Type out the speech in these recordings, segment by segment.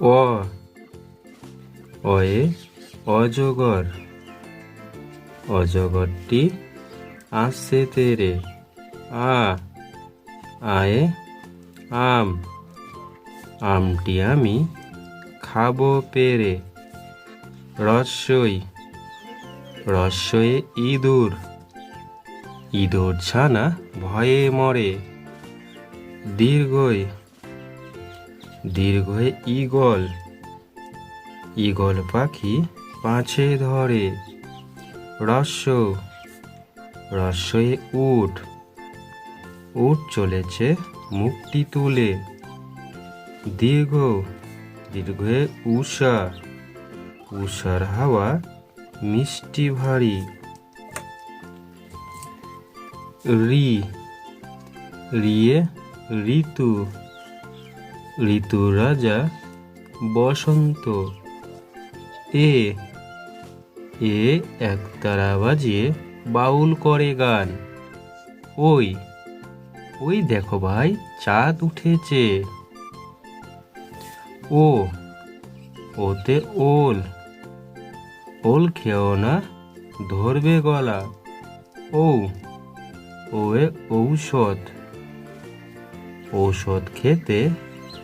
অ অয়ে অজগর, অজগরটি আসছে তেরে। আ, আয়ে, আম, আমটি আমি খাব পেরে। রস্যই রস্যয়ে ইঁদুর ইঁদুর ছানা ভয়ে মরে। দীর্ঘই দীর্ঘয়ে ঈগল। ঈগল পাখি পাঁচে ধরে। রস্য রস্যয়ে উট। উট চলেছে মুখটি তুলে। দীর্ঘ, দীর্ঘয়ে উষা উষার হাওয়া মিষ্টি ভারী। রি। রিয়ে ঋতু। ঋতু রাজা বসন্ত। এ এ একতারা বাজিয়ে বাউল করে গান। ওই ওই দেখো ভাই, চাঁদ উঠেছে। ও, ওতে ওল ওল খেও না, ধরবে গলা। ও, ওয়ে ঔষধ। ঔষধ খেতে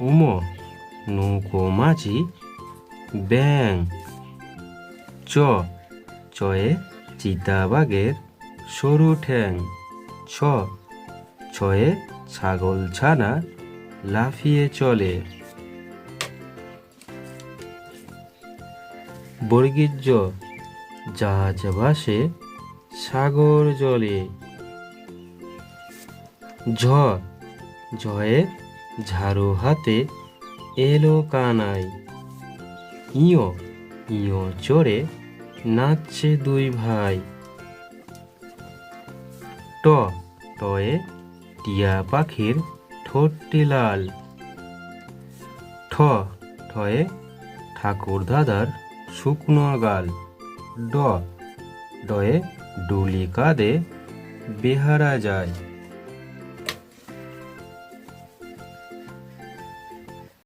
উম নৌকো মাঝি ব্যাং চ চয়ে চিতাবাগের সরু ঠ্যাং ছ ছয়ে ছাগল ছানা লাফিয়ে চলে বর্গীর্য জাহাজ ভাসে সাগর জলে ঝ ঝয়ে ঝাড়ু হাতে এলো কানাই। ইয় ইয় চড়ে নাচছে দুই ভাই। ট টয়ে টিয়া পাখির ঠোঁটটি লাল। ঠ ঠয়ে ঠাকুর দাদার শুকনো গাল। ড ডয়ে ডুলি কাঁধে বেহারা যায়।